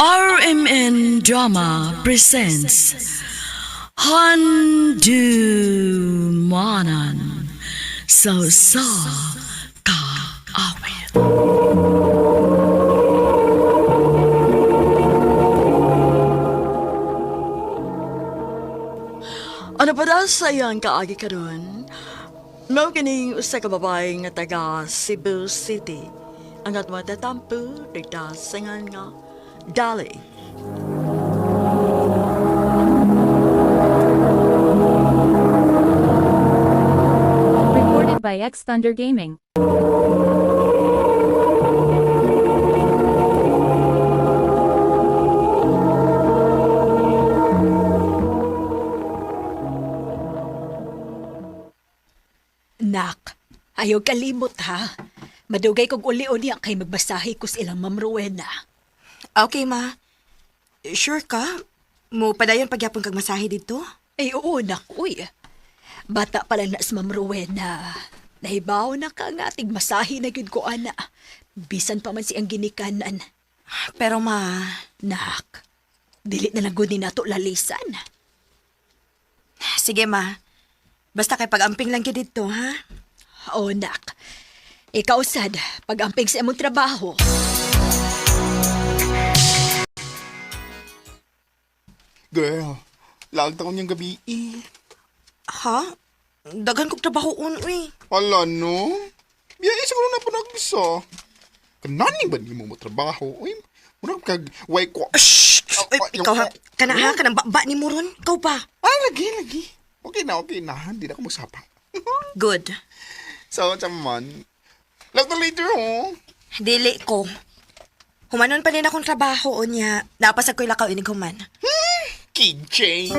RMN Drama presents Handu Manan So Sa Ka Awit Ano pa daw sa iyang kaagi karon? No kining usa ka babae nga taga Cebu City. Ang atmo tatampo digda singan nga Dali. Recorded by X Thunder Gaming. Nak, ayaw kalimot ha. Madugay kog uli-uli ang kay magbasahi kus ilang mamruwen na. Okay, ma. Sure ka? Mo padayon pagyapon kag masahe dito? Ay oo, nak, uy. Bata pa lang na sa mamruwen na. Nahibaw na ka nga ating masahi na gyud ko ana. Bisan pa man si ang ginikanan. Pero ma, Nak, dili na lang gud ni nato lalisan. sige ma. Basta kay pag-amping lang gyud dito, ha? Oo, nak. Ikaw sad, pag-amping sa imong trabaho. Girl, lagta ko niyang gabi eh. Ha? Daghan kog trabaho uy. Wala no? Biyahe siguro na po nagbisa. Kanani ba di mo mo trabaho? Uy, muna kag way ko. Shh! Ay, Ah, ikaw ha, kana ha, kanang baba ni Muron. Ikaw pa. Ah, lagi, lagi. Okay na, okay na. Hindi na ako magsapang. Good. so, chaman. Lagta later, oh. Dili ko. Humanon pa din akong trabaho o niya. Napasag ko'y lakaw inig human. KJ.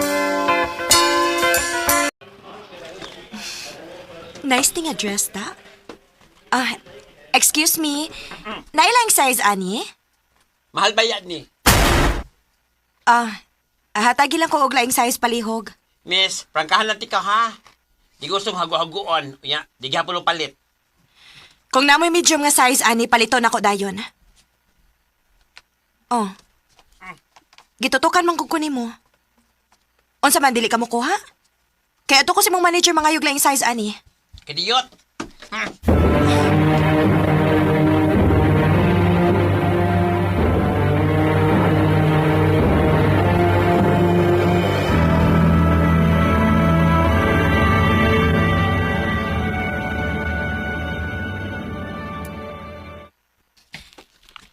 Nice thing address ta. Ah, excuse me. Nailang size, ani? Mahal ba yan ni? Ah, hatagi lang ko og laing size palihog. Miss, prangkahan lang tika ha. Di gusto hago-hagoon. Unya, di gihapon palit. Kung namoy medium nga size, ani, palito na ko dayon. Oh. Gitutukan man kung kunin mo. Unsa man dili ka mo kuha? Kaya to ko si mong manager mga yugla yung size, ani. Kadiyot.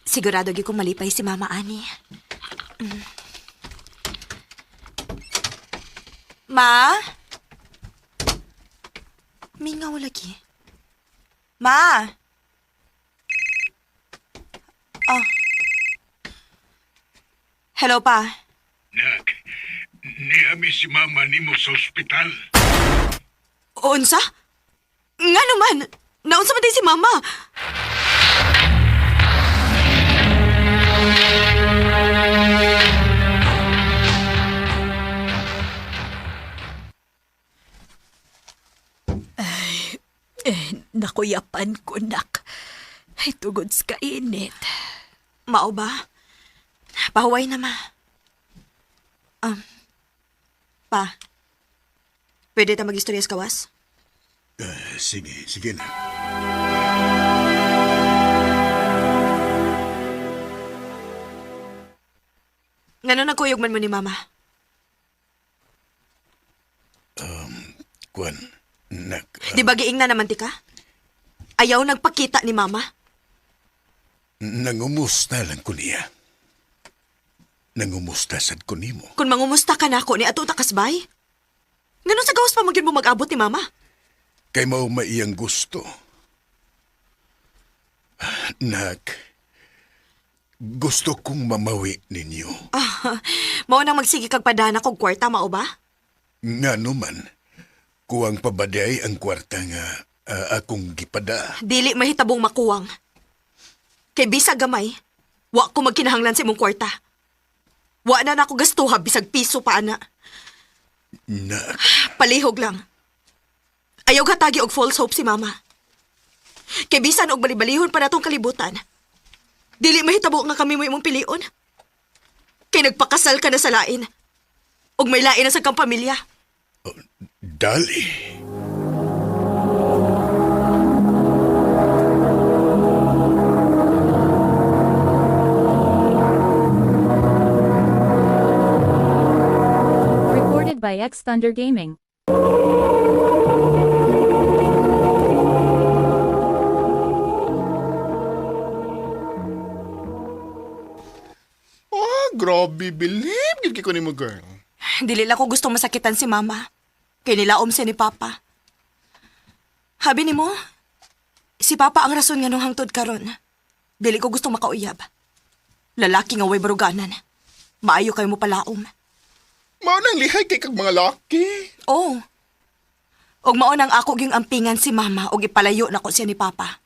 Sigurado gyud kong malipay si Mama Ani. Ma? Mingaw lagi. Ma? Oh. Hello pa. Nak, niami si mama nimo sa ospital. Unsa? Nga naman. Naunsa man si Mama. Eh, nakuyapan ko, nak. Ay, tugod sa kainit. Mao ba? Pahuway na ma. Um, pa. Pwede ta mag-istorya sa kawas? Ah, sige, sige na. Ngano nagkuyog man mo ni Mama? Kwan, nak, ah, Di ba giing na naman ti ka? Ayaw nagpakita ni Mama? nangumusta lang ko niya. Nangumusta sad ko nimo. Kung mangumusta ka na ako ni ato ta kasbay? Ngano sa gawas pa magin mo mag-abot ni Mama? Kay mao maiyang gusto. Nak, gusto kong mamawi ninyo. Ah, mao nang magsige kag padana kog kwarta mao ba? Nga naman, kuwang pabaday ang kwarta nga ah, akong gipada. Dili mahitabong makuwang. Kay bisag gamay, wa ko magkinahanglan sa imong kwarta. Wa na nako gastuha bisag piso pa ana. Nak, Palihog lang. Ayaw katagi og false hope si mama. Kay bisan og balibalihon pa natong kalibutan. Dili mahitabo nga kami mo imong pilion. Kay nagpakasal ka na sa lain. Ug may lain na sa kang pamilya. Dali. Recorded by X Thunder Gaming. Ah, grabe, bilib. Gid ko ni mo, girl. Dili lang ko gusto masakitan si mama. Kay nilaom siya ni papa. Habi ni mo, si papa ang rason nga nung hangtod karon. Dili ko gusto makauyab. Lalaki nga way baruganan. Maayo kayo mo palaom. Mao nang lihay kay kag mga laki. Oo. Og mao nang ako gyung ampingan si mama og ipalayo na ko siya ni papa.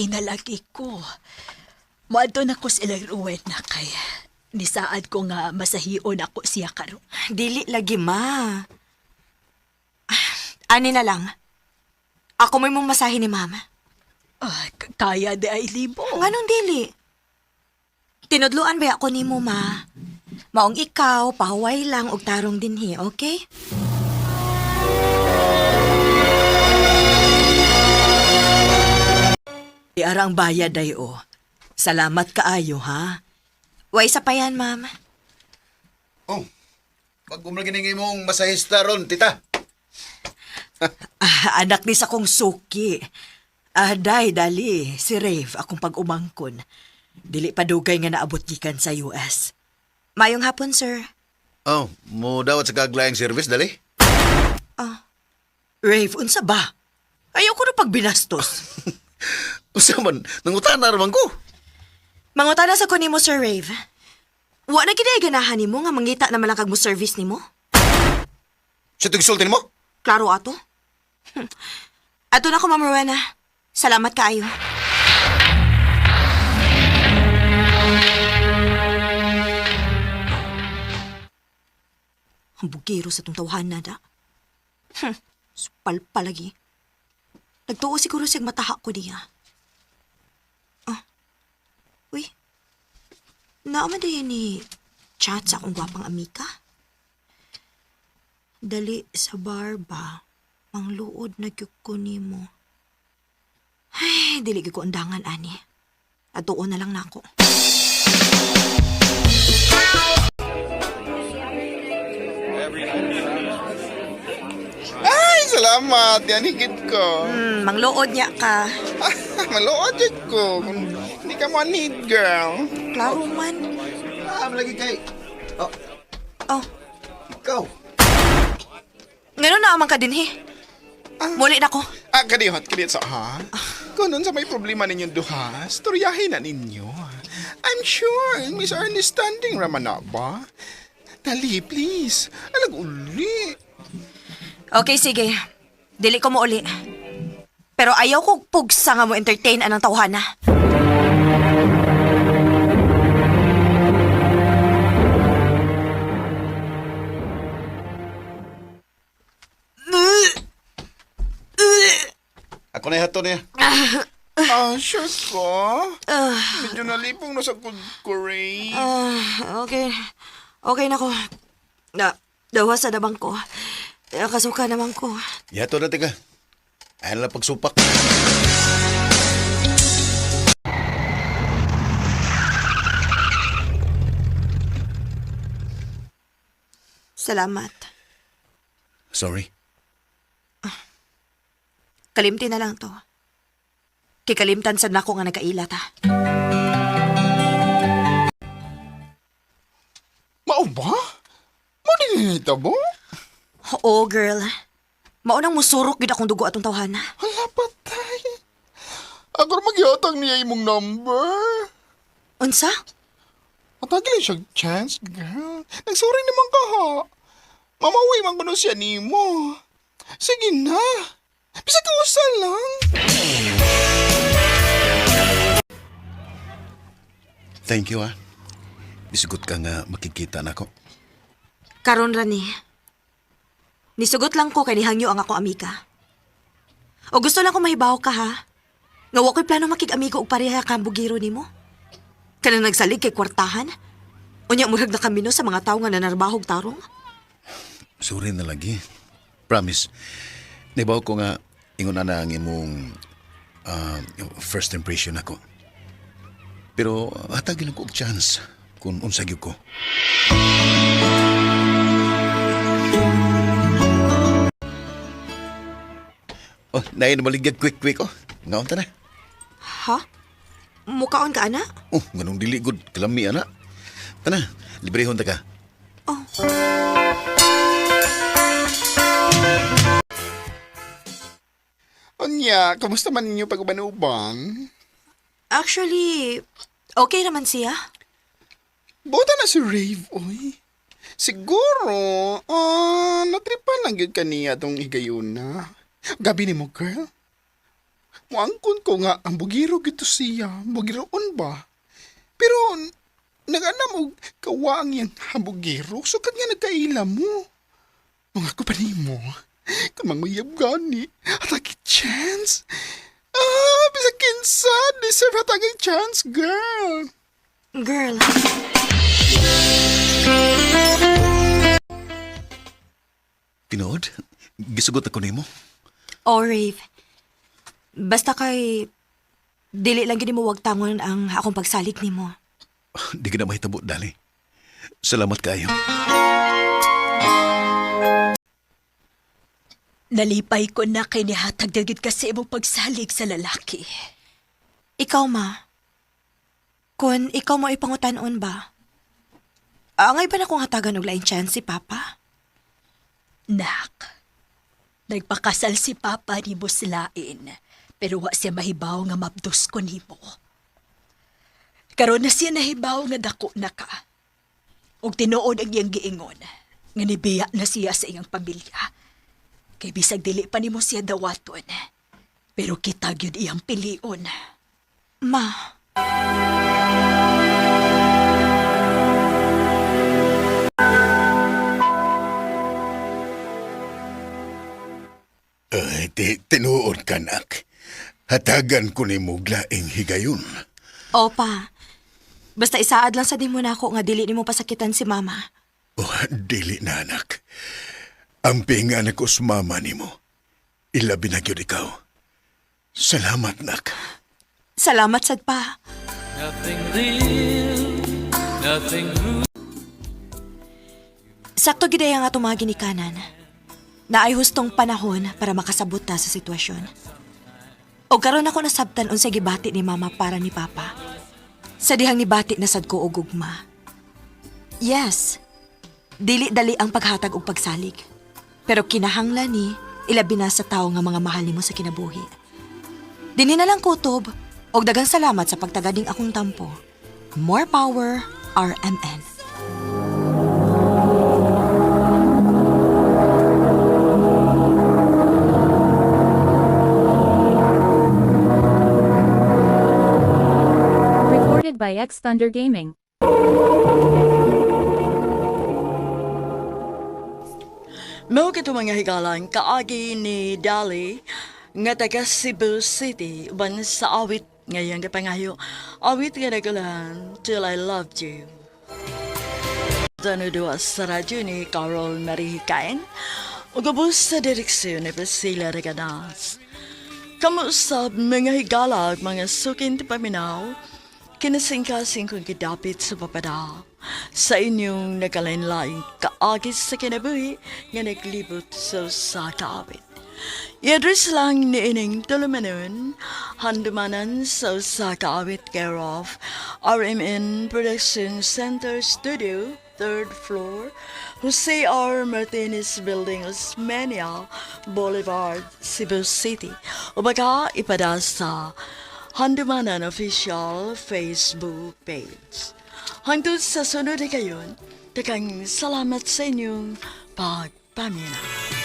Nak, okay na lagi ko. Maadto na ko sila ruwet na kay nisaad ko nga masahion ako siya karon. Dili lagi ma. Ah, Ani na lang. Ako may mong masahe ni mama. Ah, kaya di ay libo. Nganong dili? Tinudluan ba ako ni mo, ma? Maong ikaw, pahuway lang og tarong dinhi, okay? Iarang bayad ay o. Salamat kaayo, ha? Way sa pa yan, ma'am. Oh, pag umlagin mong masahista ron, tita. Ah, anak ni sa kong suki. Ah, day, dali. Si Rave, akong pag-umangkon. Dili pa dugay nga naabot gikan sa US. Mayong hapon, sir. Oh, mo dawat sa kaglayang service, dali. Rave, unsa ba? Ayaw ko na pagbinastos. Usa man, nangutan na raman ko. Mangutana sa ko nimo, Sir Rave. Wa na gid ganahan nimo nga mangita na malakag mo service nimo? Sa tigsultin mo? Klaro ato? Hm. Ato na ko, Ma'am Rowena. Salamat kaayo. Ang bugiro sa tong tawhan na da. Hm, supal pa lagi. Nagtuo siguro siyang mataha ko niya. Ah, uy. Naaman din ni chat sa akong gwapang amika. Dali sa bar ba? Ang luod na gyud ko nimo. Ay, dili ko undangan ani. At tuon na lang nako. Ay, salamat. Yan higit ko. Hmm, mangluod niya ka. Maluot yun ko. Kung Hindi ka mo need, girl. Klaro man. Ah, lagi kay. Oh, Oh, ikaw. ngayon na amang ka din he. Muli na ko. Ah, kadihot, kadihot sa ha? Kung nun sa may problema ninyong duha, storyahin na ninyo. I'm sure, misunderstanding raman na ba? Dali, please. Alag uli. Okay, sige. Dili ko mo uli. Pero ayaw ko pugsa nga mo entertain anang tawhana. Ako na hato niya. Ah, sure ko. Medyo nalipong na sa good ko, Ray. Ah, okay. Okay na ko. Na, dawa sa dabang ko. Eh, Kasuka naman ko. Yato na tika. Ayan lang pagsupak. Salamat. Sorry. Kalimti na lang to. Kikalimtan sa nako nga nagkailat ha. Mao ba? Mo nita ba? Oo, girl. Maunang musurok gid akong dugo atong tawhana. Hala, patay. Ako rin magyatang niya imong number. Unsa? Matagil siya chance, girl. Nagsuring naman ka ha. Mamawi man ko na siya nimo. Sige na. Bisa ka usa lang. Thank you, ah. Bisugot ka nga makikita na ko. Karon rani. Nisugot lang ko kay nihangyo ang ako amiga. O gusto lang ko mahibaw ka ha. Nga wa ko'y plano makig-amigo og pareha ka ang bugiro nimo. Kana nagsalig kay kwartahan. Unya murag na kamino sa mga tawo nga nanarbahog tarong. Sorry na lagi. Promise. Nibaw ko nga ingon na ang imong ah, first impression ako. Pero hatagin ko og chance kung unsa gyud ko. Oh, nain maligad quick-quick oh. Ngaon ta na. Ha? Mukaon ka ana? Oh, ganong dili good kalami ana. Tana, librehon ta ka. Anya, kamusta man ninyo pag-uban-uban? Actually, okay naman siya. Buta na si Rave, oy. Siguro, ah, natripan lang yun kaniya tong higayuna. Gabi ni mo, girl. Muangkon ko nga, ang bugiro gito siya. Bugiroon ba? Pero, nag-anam og kawang yung hambugiro, sukat nga nagkaila mo. Mga ko pa ni mo, kamang mayab gani, hatagi chance. Ah, bisa kinsa, deserve hatagi chance, girl. Girl, Tinood, gisugot ako nimo. O Rave. Basta kay... Dili lang gini mo wag tangon ang akong pagsalig nimo. Di ka na mahitabo, dali. Salamat kayo. Nalipay ko na kay nihatag dagit kasi imong pagsalig sa lalaki. Ikaw, ma. Kun ikaw mo ipangutanon ba? Angay ba na kung hatagan og lain chance si Papa? Nak, nagpakasal si Papa ni Buslain, pero wa siya mahibaw nga mabdos ko nimo. Karon na siya nahibaw nga dako na ka. Og tinuod ang iyang giingon, nga nibiya na siya sa iyang pamilya. Kay bisag dili pa nimo siya dawaton. Pero kita gyud iyang pilion. Ma, Ay, ti, tinuod ka, nak. Hatagan ko ni muglaing higayon. opa. Basta isaad lang sa di mo na ako nga dili nimo pasakitan si Mama. Oh, dili na, anak. Ang pingan ko sa mama ni mo. Ilabi na gyud ikaw. Salamat, nak. Salamat sad pa. Sakto gid nga atong mga ginikanan. Naay hustong panahon para makasabot ta sa sitwasyon. O karon ako nasabtan unsa gibati ni mama para ni papa. Sa dihang nibati na sad ko og ugma. Yes. Dili dali ang paghatag og pagsalig. Pero kinahanglan ni ilabi na sa tawo nga mga mahal nimo sa kinabuhi. Dini na lang kutob og dagang salamat sa pagtagading akong tampo. More power, RMN. By X Thunder Gaming. Mga higalan kaagi ni Dali nga taga Cebu City uban sa awit ngayon kapangayo awit nga nagalan Till I Loved You. Tanudo sa radyo ni Carol Marihikain ugabos sa direksyon ni Priscilla Regadas. Kamusab mga higala ug mga sukin ti paminaw kinasingkasing kong kidapit sa papada sa inyong nagalain-laing kaagis sa kinabuhi nga naglibot sa sa kaawit. I-address lang ni ining tulumanon, handumanan sa sa kaawit care of RMN Production Center Studio, third floor, Jose R. Martinez Building, Osmeña Boulevard, Cebu City. O baka ipada sa Handumanan Official Facebook page. Hangtod sa sunod na kayon, takang salamat sa inyong pagpamina.